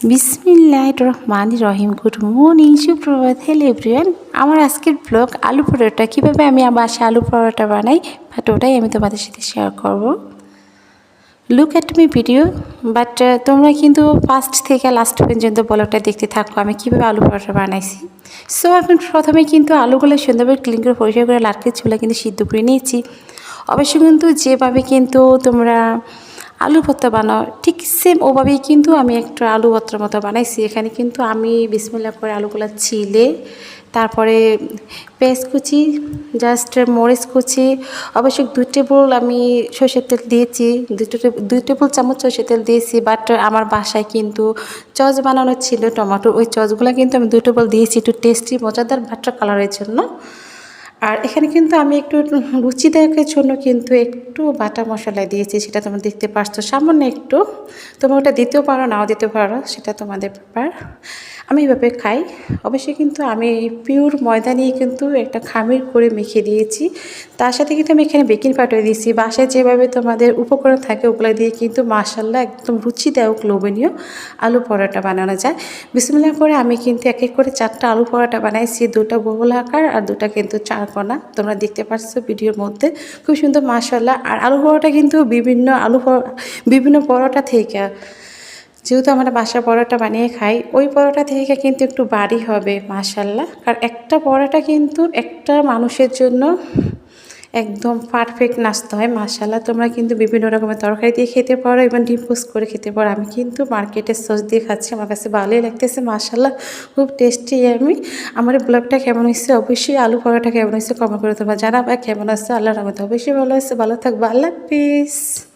বিসমিল্লাহ রহমান রহিম গুড মর্নিং সুপ্রভাত। হ্যালো এভরিওয়ান আমার আজকের ব্লগ আলু পরোটা। কীভাবে আমি আমার আলু পরোটা বানাই বাট ওটাই আমি তোমাদের সাথে শেয়ার করব। Look at me video but তোমরা কিন্তু ফার্স্ট থেকে লাস্ট পর্যন্ত ব্লগটা দেখতে থাকো, আমি কীভাবে আলু পরোটা বানাইছি। সো আমি প্রথমে কিন্তু আলুগুলো সুন্দরভাবে ক্লিন করে, পরিষ্কার করে লাটকে চুলা কিন্তু সিদ্ধ করে নিয়েছি। অবশ্যই কিন্তু যেভাবে কিন্তু তোমরা আলু ভর্তা বানাও সেম ওভাবেই কিন্তু আমি একটা আলু ভর্তার মতো বানাইছি। এখানে কিন্তু আমি বিসমিল্লা করে আলুগুলো ছিলে, তারপরে পেঁয়াজ কুচি জাস্ট মরিচ কুচি অবশ্যই দুই টেবিল আমি সর্ষের তেল দিয়েছি দুটো দুই টেবিল চামচ সর্ষের তেল দিয়েছি বাট আমার বাসায় কিন্তু চচ বানানো ছিল টমেটো ওই চচগুলো কিন্তু আমি দুই টেবিল দিয়েছি, একটু টেস্টি মজাদার বাটার কালারের জন্য। আর এখানে কিন্তু আমি একটু রুচিদায়কের জন্য কিন্তু একটু বাটা মশলা দিয়েছি, সেটা তোমরা দেখতে পারছ। সামান্য একটু, তোমরা ওটা দিতেও পারো নাও দিতে পারো, সেটা তোমাদের ব্যাপার। আমি এভাবে খাই। অবশ্যই কিন্তু আমি পিওর ময়দা নিয়ে কিন্তু একটা খামির করে মেখে দিয়েছি। তার সাথে কিন্তু আমি এখানে বেকিং পাউডার দিয়েছি। বাসায় যেভাবে তোমাদের উপকরণ থাকে ওগুলো দিয়ে কিন্তু মাসাল্লাহ একদম রুচিদায়ক, লোভনীয় আলু পরোটা বানানো যায়। বিসমিল্লা করে আমি কিন্তু এক এক করে চারটা আলু পরোটা বানাইছি। দুটো বহুল আকার আর দুটা কিন্তু চার কোনা তোমরা দেখতে পাচ্ছ ভিডিওর মধ্যে। খুব সুন্দর মাসাল্লাহ আর আলু পরোটা কিন্তু বিভিন্ন আলু বিভিন্ন পরোটা থেকে যেহেতু আমরা বাসা পরোটা বানিয়ে খাই, ওই পরোটা থেকে কিন্তু একটু বাড়ি হবে মাসাল্লাহ কারণ একটা পরোটা কিন্তু একটা মানুষের জন্য একদম পারফেক্ট নাস্তা হয় মাসাল্লাহ তোমরা কিন্তু বিভিন্ন রকমের তরকারি দিয়ে খেতে পারো এবং ডিম করে খেতে পারো। আমি কিন্তু মার্কেটের সস দিয়ে খাচ্ছি, আমার কাছে ভালোই লাগতেছে মাসাল্লাহ খুব টেস্টি আমি। আমার ব্লগটা কেমন হয়েছে? অবশ্যই আলু পরোটা কেমন হয়েছে? কমেন্ট করে তোমরা জানাবা। কেমন আছে? আল্লাহর রহমতে অবশ্যই ভালো আছে। ভালো থাকব। আল্লাহ হাফিজ।